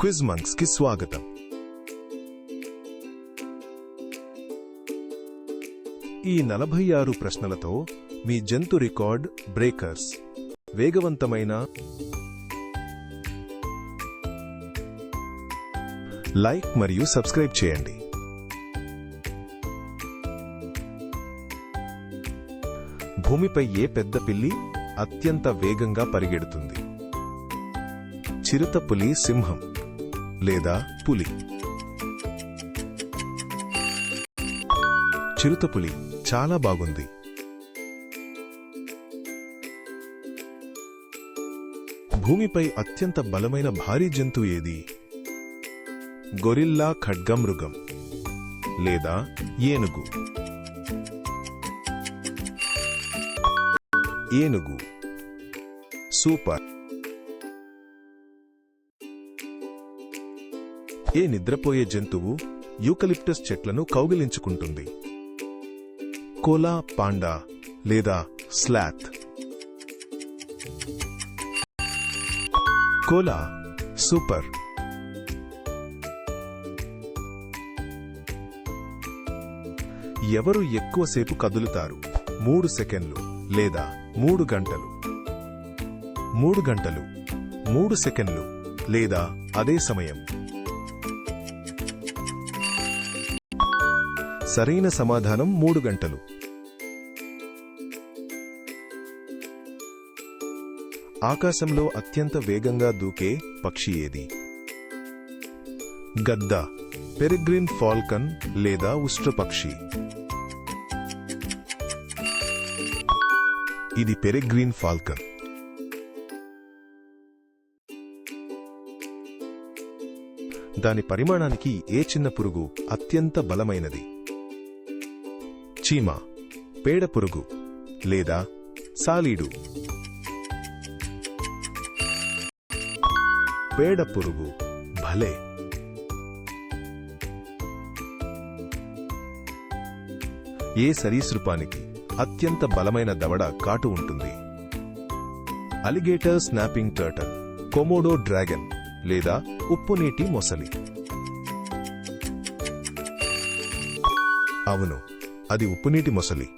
Quiz మంక్స్కి స్వాగతం. ఈ నలభై ఆరు ప్రశ్నలతో మీ జంతు రికార్డ్ బ్రేకర్స్. వేగవంతమైన లైక్ మరియు సబ్స్క్రైబ్ చేయండి. భూమిపై ఏ పెద్ద పిల్లి అత్యంత వేగంగా పరిగెడుతుంది? చిరుత పులి సింహం. లేదా పులి. చిరుతపులి చాలా బాగుంది. భూమిపై అత్యంత బలమైన భారీ జంతువు ఏది? గొరిల్లా ఖడ్గమృగం లేదా ఏనుగు? ఏనుగు. సూపర్. ఏ నిద్రపోయే జంతువు యూకలిప్టస్ చెట్లను కౌగిలించుకుంటుంది? కోలా పాండా లేదా స్లాత్? Koala super. ఎవరు ఎక్కువసేపు కదులుతారు? మూడు సెకండ్లు లేదా మూడు గంటలు? మూడు గంటలు మూడు సెకండ్లు లేదా అదే సమయం? సరైన సమాధానం మూడు గంటలు. ఆకాశంలో అత్యంత వేగంగా దూకే పక్షి ఏది? గద్ద పెరిగ్రిన్ ఫాల్కన్ లేదా ఉష్ట్రపక్షి ఇది పెరిగ్రీన్ ఫాల్కన్. దాని పరిమాణానికి ఏ చిన్న పురుగు అత్యంత బలమైనది? చీమ పేడ పురుగు లేదా సాలీడు. పేడ పురుగు భలే. ఏ సరీసృపానికి అత్యంత బలమైన దవడ కాటు ఉంటుంది. Alligator snapping turtle Komodo dragon లేదా ఉప్పునీటి మొసలి. అవును అది ఉప్పునీటి మొసలి.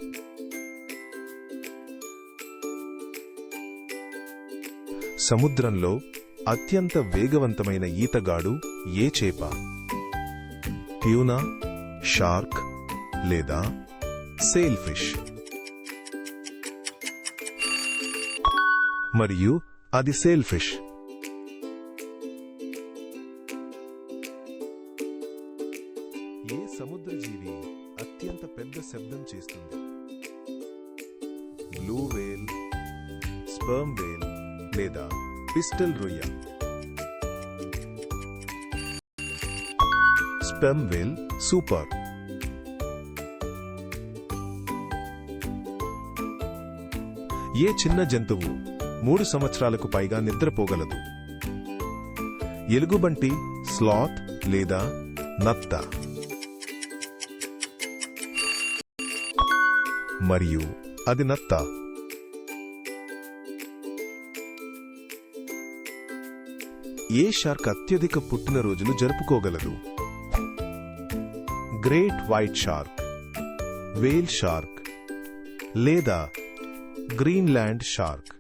సముద్రంలో అత్యంత వేగవంతమైన ఈతగాడు ఏ చేప? ట్యూనా షార్క్ లేదా సేల్ ఫిష్ మరియు అది సేల్ ఫిష్ పిస్టల్ రొయ్య స్పెమ్ వేల్ సూపర్. ఏ చిన్న జంతువు మూడు సంవత్సరాలకు పైగా నిద్రపోగలదు? ఎలుగుబంటి స్లాత్ లేదా నత్త? మరియు అది నత్త. ఏ షార్క్ అత్యధిక పుట్టినరోజులు జరుపుకోగలదు? Great white shark whale shark లేదా గ్రీన్లాండ్ షార్క్?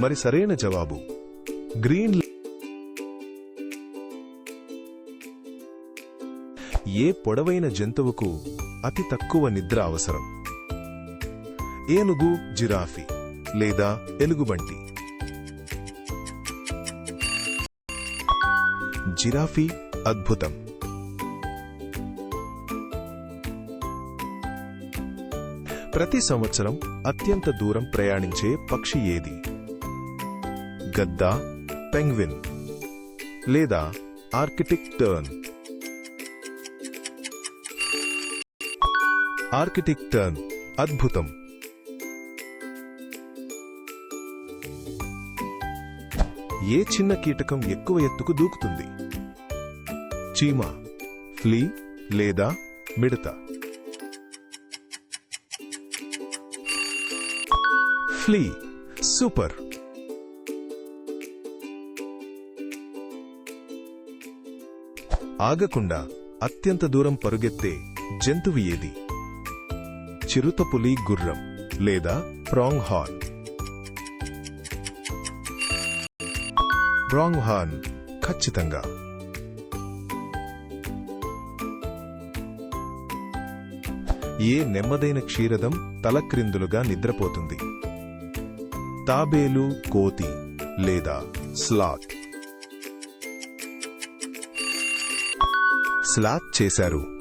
మరి సరైన జవాబు గ్రీన్ ఏ పొడవైన జంతువుకు అతి తక్కువ నిద్ర అవసరం? ఏనుగు జిరాఫీ. లేదా ఎలుగుబంటి జిరాఫీ అద్భుతం. ప్రతి సంవత్సరం అత్యంత దూరం ప్రయాణించే పక్షి ఏది? గద్ద పెంగ్విన్ లేదా ఆర్కిటిక్ టర్న్? ఆర్కిటిక్ టర్న్ అద్భుతం. ఏ చిన్న కీటకం ఎక్కువ ఎత్తుకు దూకుతుంది? చీమ ఫ్లీ లేదా మిడత? Flea super. ఆగకుండా అత్యంత దూరం పరుగెత్తే జంతువు ఏది? చిరుతపులి గుర్రం లేదా ప్రాంగ్ హార్న్? బ్రాంగ్ హార్న్ ఖచ్చితంగా. ఏ నెమ్మదైన క్షీరదం తలక్రిందులుగా నిద్రపోతుంది. తాబేలు కోతి లేదా స్లాత్ స్లాత్ చేశారు.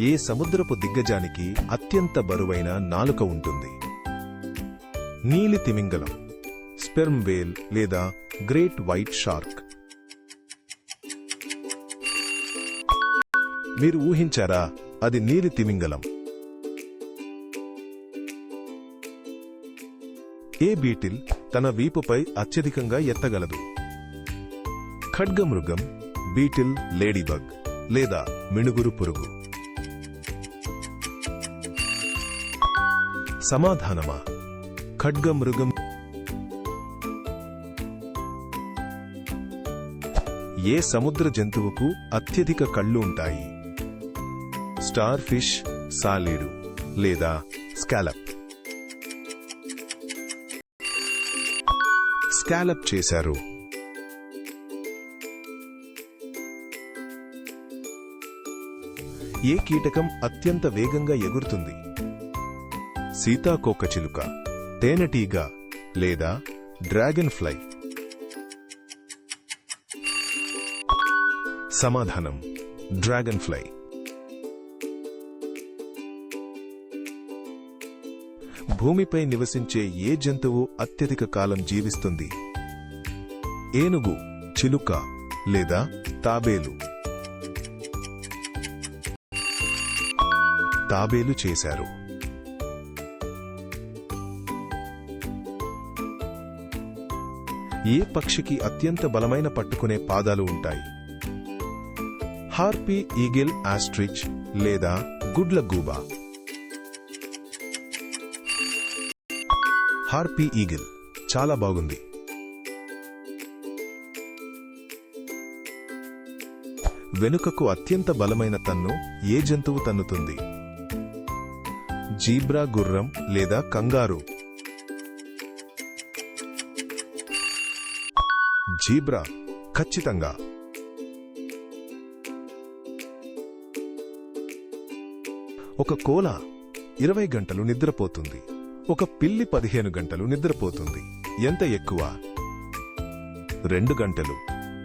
ఏ సముద్రపు దిగ్గజానికి అత్యంత బరువైన నాలుక ఉంటుంది. నీలి తిమింగలం స్పెర్మ్ వేల్ లేదా గ్రేట్ వైట్ షార్క్. మీరు ఊహించారా అది నీలి తిమింగలం? ఏ బీటిల్ తన వీపుపై అత్యధికంగా ఎత్తగలదు? ఖడ్గమృగం బీటిల్ లేడీబగ్ లేదా మిణుగురు పురుగు. సమాధానమా? ఖడ్గమృగం ఏ సముద్ర జంతువుకు అత్యధిక కళ్ళు ఉంటాయి? స్టార్ ఫిష్ సాలీడు లేదా స్కాలప్? స్కాలప్ చేశారు. ఏ కీటకం అత్యంత వేగంగా ఎగురుతుంది? సీతాకోకచిలుక తేనెటీగ లేదా డ్రాగన్ ఫ్లై సమాధానం డ్రాగన్ ఫ్లై భూమిపై నివసించే ఏ జంతువు అత్యధిక కాలం జీవిస్తుంది? ఏనుగు చిలుక లేదా తాబేలు? తాబేలు చేశారు. ఏ పక్షికి అత్యంత బలమైన పట్టుకునే పాదాలు ఉంటాయి? హార్పీ ఈగిల్ ఆస్ట్రిచ్ లేదా గుడ్ల గూబా హార్పీ ఈగిల్ చాలా బాగుంది. వెనుకకు అత్యంత బలమైన తన్ను ఏ జంతువు తన్నుతుంది? జీబ్రా గుర్రం లేదా కంగారు? జీబ్రా ఖచ్చితంగా. ఒక కోల ఇరవై గంటలు నిద్రపోతుంది. ఒక పిల్లి పదిహేను గంటలు నిద్రపోతుంది. ఎంత ఎక్కువ? రెండు గంటలు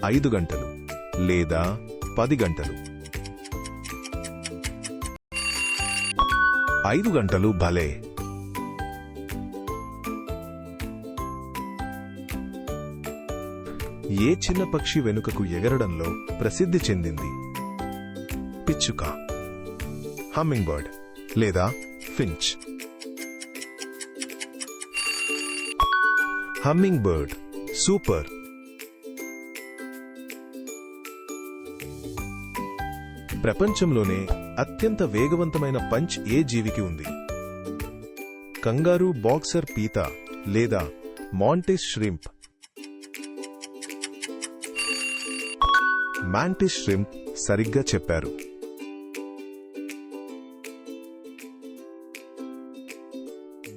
ఐదు గంటలు లేదా పది గంటలు? ఐదు గంటలు భలే! ఏ చిన్న పక్షి వెనుకకు ఎగరడంలో ప్రసిద్ధి చెందింది? పిచ్చుక హమ్మింగ్ బర్డ్ లేదా ఫించ్ హమ్మింగ్ బర్డ్ సూపర్ ప్రపంచంలోనే అత్యంత వేగవంతమైన పంచ్ ఏ జీవికి ఉంది? కంగారు బాక్సర్ పీత లేదా మాంటిస్ ష్రింప్. మ్యాంటిస్ ష్రింప్ సరిగ్గా చెప్పారు.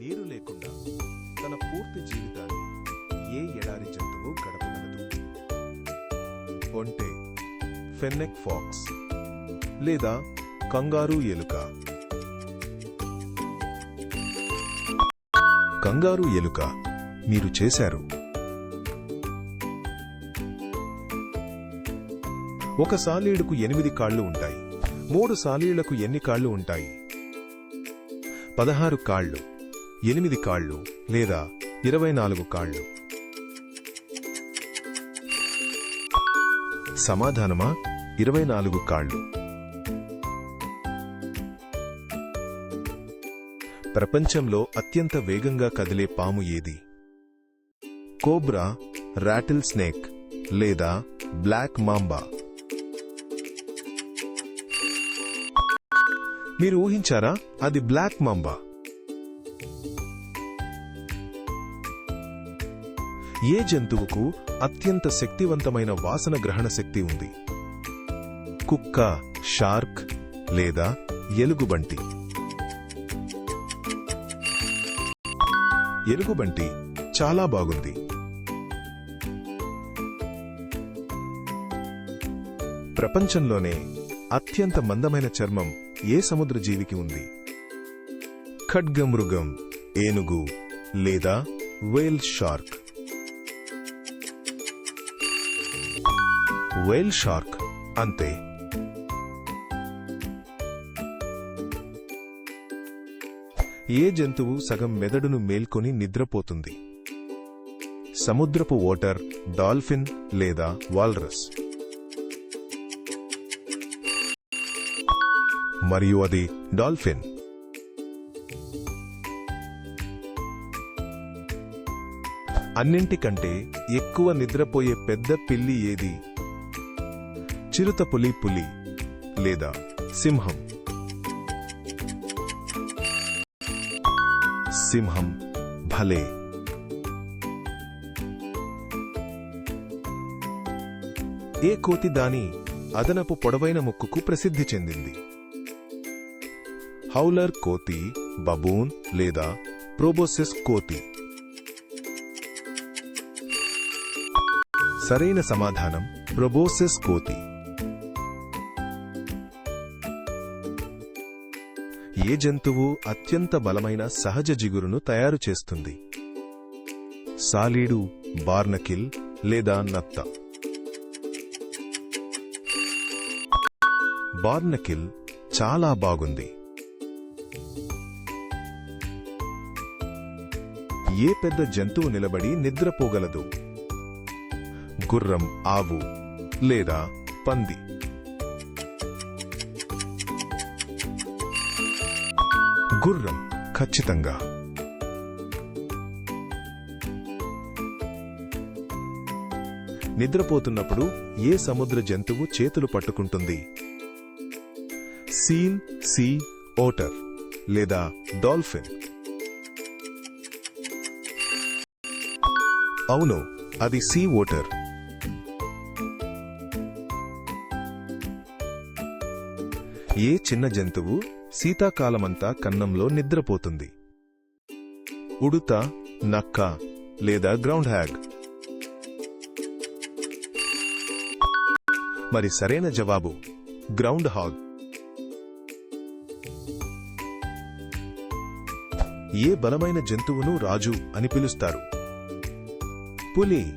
నీరు లేకుండా తన పూర్తి జీవితాన్ని ఏ ఎడారి జంతువు గడపగలదు. ఒంటే ఫెన్నెక్ ఫాక్స్ లేదా కంగారు ఎలుక. కంగారు ఎలుక మీరు చేశారు. ఒక సాలీడుకు ఎనిమిది కాళ్ళు ఉంటాయి. మూడు సాలీళ్ళకు ఎన్ని కాళ్ళు ఉంటాయి? పదహారు కాళ్ళు ఎనిమిది కాళ్ళు లేదా ఇరవై నాలుగు కాళ్ళు. సమాధానమా? ఇరవై నాలుగు కాళ్ళు. ప్రపంచంలో అత్యంత వేగంగా కదిలే పాము ఏది? కోబ్రా రాటిల్ స్నేక్ లేదా బ్లాక్ మాంబా. మీరు ఊహించారా? అది బ్లాక్ మాంబా. ఏ జంతువుకు అత్యంత శక్తివంతమైన వాసన గ్రహణ శక్తి ఉంది? కుక్క షార్క్ లేదా ఎలుగుబంటి? ఎలుగుబంటి చాలా బాగుంది. ప్రపంచంలోనే అత్యంత మందమైన చర్మం ఏ సముద్ర జీవికి ఉంది? ఖడ్గమృగం ఏనుగు లేదా వేల్ షార్క్? వేల్ షార్క్ అంతే ఏ జంతువు సగం మెదడును మేల్కొని నిద్రపోతుంది? సముద్రపు ఓటర్ డాల్ఫిన్ లేదా వాల్రస్? మరియు అది డాల్ఫిన్. అన్నింటికంటే ఎక్కువ నిద్రపోయే పెద్ద పిల్లి ఏది? చిరుతపులి పులి లేదా సింహం? సింహం భలే. ఏ కోతి దాని అదనపు పొడవైన ముక్కుకు ప్రసిద్ధి చెందింది? హౌలర్ కోతి బబూన్ లేదా ప్రోబోసిస్ కోతి. సరైన సమాధానం ప్రోబోసిస్ కోతి. ఏ జంతువు అత్యంత బలమైన సహజ జిగురును తయారు చేస్తుంది? సాలీడు బార్నకిల్ లేదా నత్త. బార్నకిల్ చాలా బాగుంది. ఏ పెద్ద జంతువు నిలబడి నిద్రపోగలదు? గుర్రం ఆవు లేదా పంది? గుర్రం ఖచ్చితంగా. నిద్రపోతున్నప్పుడు ఏ సముద్ర జంతువు చేతులు పట్టుకుంటుంది? Seal sea otter. లేదా డాల్ఫిన్. అవును అది సీ వాటర్. ఏ చిన్న జంతువు శీతాకాలమంతా కన్నంలో నిద్రపోతుంది? ఉడుత నక్క లేదా గ్రౌండ్ హ్యాగ్ మరి సరైన జవాబు గ్రౌండ్ హాగ్ ఏ బలమైన జంతువును రాజు అని పిలుస్తారు? పులి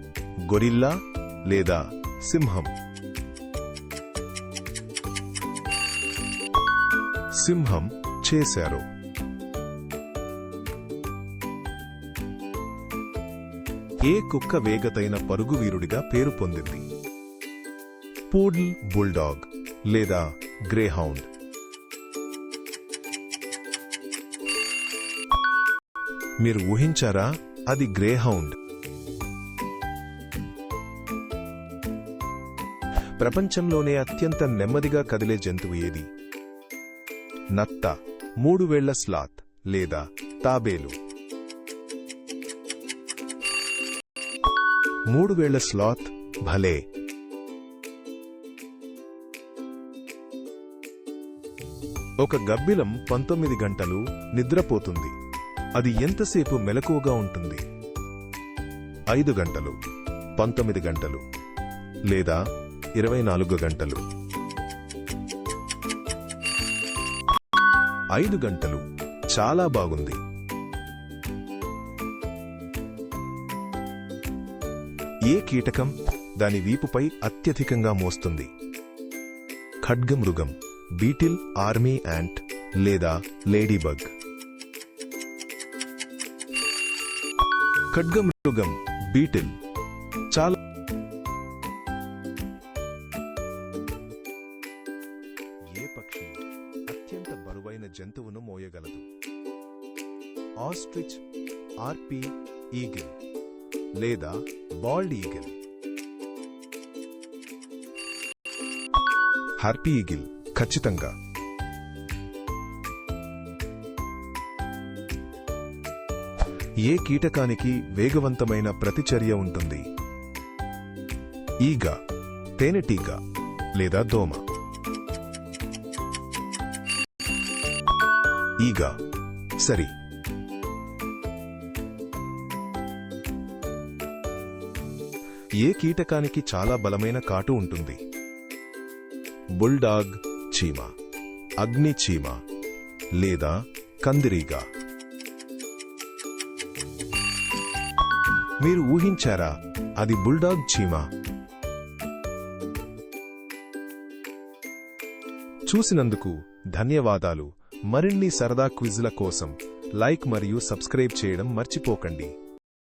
గొరిల్లా లేదా సింహం? సింహం చేశారు. ఏ కుక్క వేగతైన పరుగువీరుడిగా పేరు పొందింది? పూడ్ల్ బుల్డాగ్ లేదా గ్రేహౌండ్? మీరు ఊహించారా? అది గ్రేహౌండ్. ప్రపంచంలోనే అత్యంత నెమ్మదిగా కదిలే జంతువు ఏది? నత్త మూడు వేళ్ళ స్లాత్ లేదా తాబేలు. మూడు వేళ్ళ స్లాత్ భలే. ఒక గబ్బిలం పంతొమ్మిది గంటలు నిద్రపోతుంది. అది ఎంతసేపు మెలకువగా ఉంటుంది? ఐదు గంటలు పంతొమ్మిది గంటలు లేదా ఇరవై నాలుగు గంటలు? ఐదు గంటలు చాలా బాగుంది. ఏ కీటకం దాని వీపుపై అత్యధికంగా మోస్తుంది? ఖడ్గమృగం బీటిల్ ఆర్మీ యాంట్ లేదా లేడీబగ్. ఖడ్గమృగం బీటిల్. చాలా ఏ పక్షి అత్యంత బరువైన జంతువును మోయగలదు? ఆస్ట్రిచ్ ఆర్పి ఈగిల్ లేదా బాల్డ్ ఈగిల్? హార్పీ ఈగిల్ ఖచ్చితంగా. ఏ కీటకానికి వేగవంతమైన ప్రతిచర్య ఉంటుంది? ఈగ తేనెటీగ లేదా దోమ? ఈగ సరి. ఏ కీటకానికి చాలా బలమైన కాటు ఉంటుంది? బుల్డాగ్ చీమ అగ్ని చీమ లేదా కందిరీగా? మీరు ఊహించారా? అది బుల్డాగ్ చీమ. చూసినందుకు ధన్యవాదాలు. మరిన్ని సరదా క్విజ్ల కోసం లైక్ మరియు సబ్స్క్రైబ్ చేయడం మర్చిపోకండి.